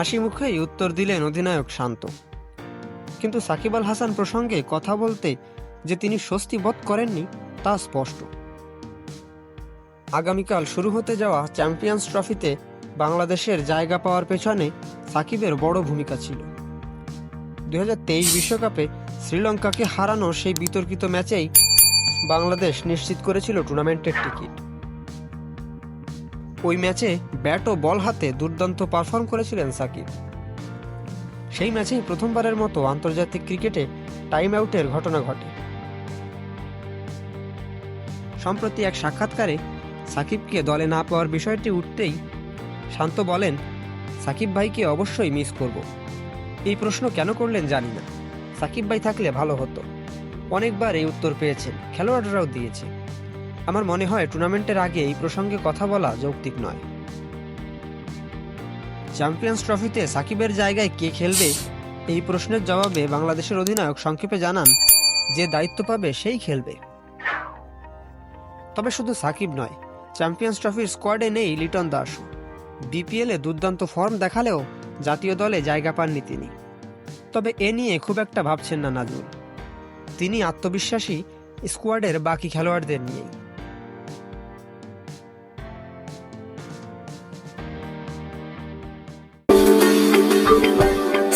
হাসি মুখেই উত্তর দিলেন অধিনায়ক শান্ত। কিন্তু সাকিব আল হাসান প্রসঙ্গে কথা বলতে যে তিনি স্বস্তি বোধ করেননি, তা স্পষ্ট। আগামীকাল শুরু হতে যাওয়া চ্যাম্পিয়ন্স ট্রফিতে বাংলাদেশের জায়গা পাওয়ার পেছনে সাকিবের বড় ভূমিকা ছিল। দুই বিশ্বকাপে শ্রীলঙ্কাকে হারানো সেই বিতর্কিত ম্যাচেই বাংলাদেশ নিশ্চিত করেছিল টুর্নামেন্টের টিকিট। ওই ম্যাচে ব্যাট ও বল হাতে দুর্দান্ত পারফর্ম করেছিলেন সাকিব। সেই ম্যাচেই প্রথমবারের মতো আন্তর্জাতিক ক্রিকেটে টাইম আউটের ঘটনা ঘটে। সম্প্রতি এক সাক্ষাৎকারে সাকিবকে দলে না পাওয়ার বিষয়টি উঠতেই শান্ত বলেন, সাকিব ভাইকে অবশ্যই মিস করব। এই প্রশ্ন কেন করলেন জানি না। সাকিব ভাই থাকলে ভালো হতো। অনেকবার এই উত্তর পেয়েছেন, খেলোয়াড়রাও দিয়েছে। আমার মনে হয় টুর্নামেন্টের আগে এই প্রসঙ্গে কথা বলা যৌক্তিক নয়। চ্যাম্পিয়ন্স ট্রফিতে সাকিবের জায়গায় কে খেলবে, এই প্রশ্নের জবাবে বাংলাদেশের অধিনায়ক সংক্ষেপে জানান, যে দায়িত্ব পাবে সেই খেলবে। তবে শুধু সাকিব নয়, চ্যাম্পিয়ন্স ট্রফির স্কোয়াডে নেই লিটন দাস। বিপিএলে দুর্দান্ত ফর্ম দেখালেও জাতীয় দলে জায়গা পাননি তিনি। তবে এ নিয়ে খুব একটা ভাবছেন না নাজমুল। তিনি আত্মবিশ্বাসী স্কোয়াডের বাকি খেলোয়াড়দের নিয়েই।